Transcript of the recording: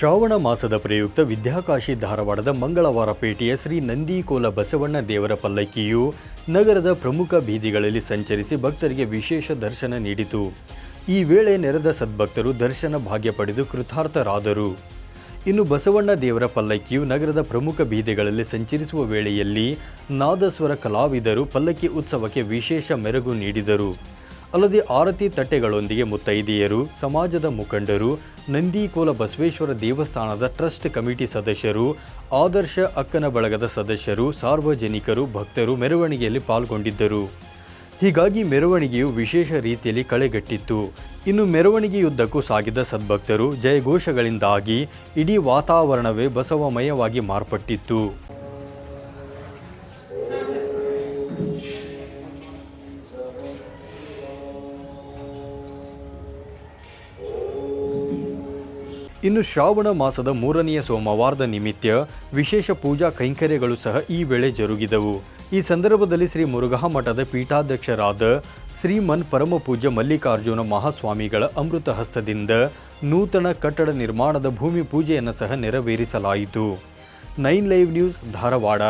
ಶ್ರಾವಣ ಮಾಸದ ಪ್ರಯುಕ್ತ ವಿದ್ಯಾಕಾಶಿ ಧಾರವಾಡದ ಮಂಗಳವಾರ ಪೇಟೆಯ ಶ್ರೀ ನಂದಿಕೋಲ ಬಸವಣ್ಣ ದೇವರ ಪಲ್ಲಕ್ಕಿಯು ನಗರದ ಪ್ರಮುಖ ಬೀದಿಗಳಲ್ಲಿ ಸಂಚರಿಸಿ ಭಕ್ತರಿಗೆ ವಿಶೇಷ ದರ್ಶನ ನೀಡಿತು. ಈ ವೇಳೆ ನೆರೆದ ಸದ್ಭಕ್ತರು ದರ್ಶನ ಭಾಗ್ಯ ಪಡೆದು ಕೃತಾರ್ಥರಾದರು. ಇನ್ನು ಬಸವಣ್ಣ ದೇವರ ಪಲ್ಲಕ್ಕಿಯು ನಗರದ ಪ್ರಮುಖ ಬೀದಿಗಳಲ್ಲಿ ಸಂಚರಿಸುವ ವೇಳೆಯಲ್ಲಿ ನಾದಸ್ವರ ಕಲಾವಿದರು ಪಲ್ಲಕ್ಕಿ ಉತ್ಸವಕ್ಕೆ ವಿಶೇಷ ಮೆರುಗು ನೀಡಿದರು. ಅಲ್ಲದೆ ಆರತಿ ತಟ್ಟೆಗಳೊಂದಿಗೆ ಮುತ್ತೈದೆಯರು, ಸಮಾಜದ ಮುಖಂಡರು, ನಂದಿಕೋಲ ಬಸವೇಶ್ವರ ದೇವಸ್ಥಾನದ ಟ್ರಸ್ಟ್ ಕಮಿಟಿ ಸದಸ್ಯರು, ಆದರ್ಶ ಅಕ್ಕನ ಬಳಗದ ಸದಸ್ಯರು, ಸಾರ್ವಜನಿಕರು, ಭಕ್ತರು ಮೆರವಣಿಗೆಯಲ್ಲಿ ಪಾಲ್ಗೊಂಡಿದ್ದರು. ಹೀಗಾಗಿ ಮೆರವಣಿಗೆಯು ವಿಶೇಷ ರೀತಿಯಲ್ಲಿ ಕಳೆಗಟ್ಟಿತ್ತು. ಇನ್ನು ಮೆರವಣಿಗೆಯುದ್ದಕ್ಕೂ ಸಾಗಿದ ಸದ್ಭಕ್ತರು ಜಯಘೋಷಗಳಿಂದಾಗಿ ಇಡೀ ವಾತಾವರಣವೇ ಬಸವಮಯವಾಗಿ ಮಾರ್ಪಟ್ಟಿತ್ತು. ಇನ್ನು ಶ್ರಾವಣ ಮಾಸದ ಮೂರನೆಯ ಸೋಮವಾರದ ನಿಮಿತ್ತ ವಿಶೇಷ ಪೂಜಾ ಕೈಂಕರ್ಯಗಳು ಸಹ ಈ ವೇಳೆ ಜರುಗಿದವು. ಈ ಸಂದರ್ಭದಲ್ಲಿ ಶ್ರೀ ಮುರುಘಾ ಮಠದ ಪೀಠಾಧ್ಯಕ್ಷರಾದ ಶ್ರೀಮನ್ ಪರಮಪೂಜ್ಯ ಮಲ್ಲಿಕಾರ್ಜುನ ಮಹಾಸ್ವಾಮಿಗಳ ಅಮೃತ ಹಸ್ತದಿಂದ ನೂತನ ಕಟ್ಟಡ ನಿರ್ಮಾಣದ ಭೂಮಿ ಪೂಜೆಯನ್ನು ಸಹ ನೆರವೇರಿಸಲಾಯಿತು. Nine live news Dharwad.